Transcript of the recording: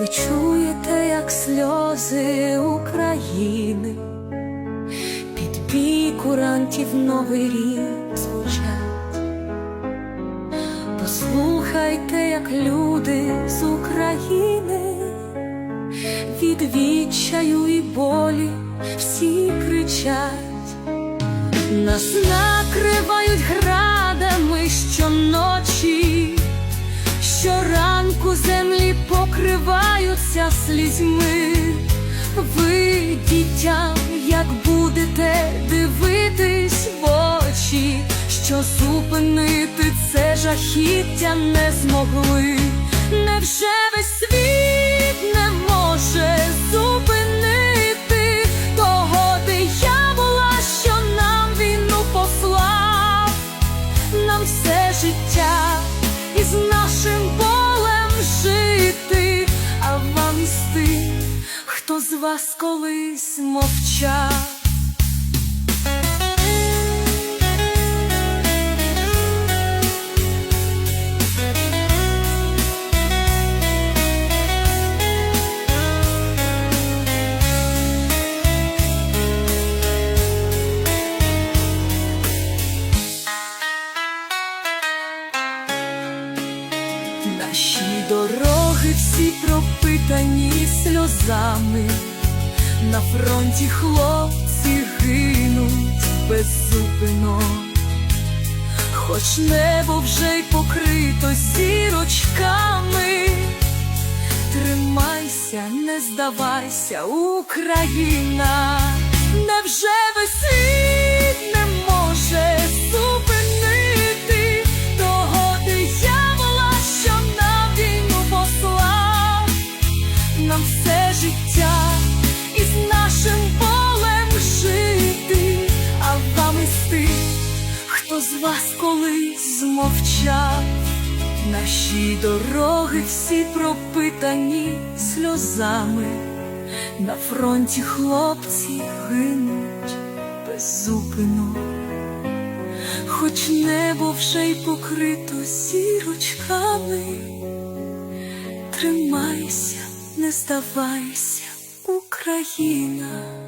Ви чуєте, як сльози України під бій курантів новий рік звучать. Послухайте, як люди з України від відчаю і болі всі кричать. Нас накривають градами щоночі, щоранку землі покриваються слізьми. Ви, дітям, як будете дивитись в очі, що зупинити це жахіття не змогли. Невже весь хто з вас колись мовчав. Наші дороги всі пропитані сльозами, на фронті хлопці гинуть беззупино, хоч небо вже й покрито зірочками. Тримайся, не здавайся, Україна, невже весь хто з вас колись змовчав. Наші дороги всі пропитані сльозами, на фронті хлопці гинуть беззупино, хоч небо вже й покрито зірочками. Тримайся, не здавайся, Україна.